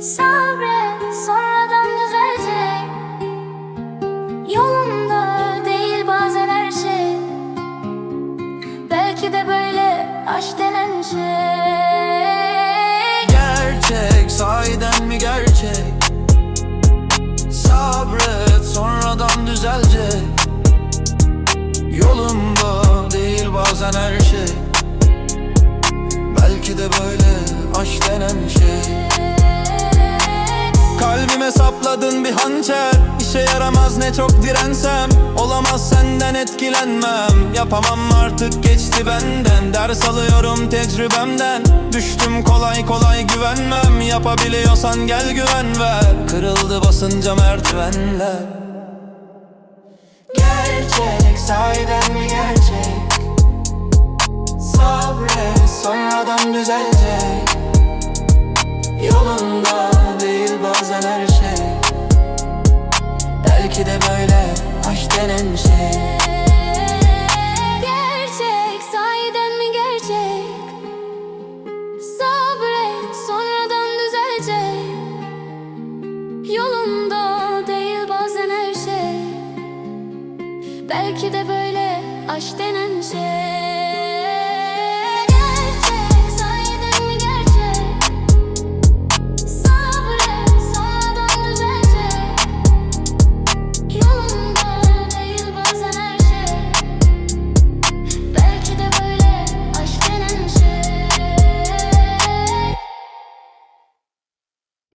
Sabret sonradan düzelecek. Yolunda değil bazen her şey. Belki de böyle aşk şey. Gerçek sahiden mi gerçek? Sabret sonradan düzelecek. Yolunda değil bazen her şey. Belki de böyle aşk denen şey sapladın bir hançer. İşe yaramaz ne çok dirensem. Olamaz senden etkilenmem. Yapamam artık geçti benden. Ders alıyorum tecrübemden. Düştüm kolay kolay güvenmem. Yapabiliyorsan gel güven ver. Kırıldı basınca merdivenler. Gerçek sahiden mi gerçek. Sabret sonradan düzelecek Belki de böyle aşk denen şey. Gerçek, sahiden mi gerçek? Sabret, sonradan düzelecek. Yolunda değil bazen her şey. Belki de böyle aşk denen şey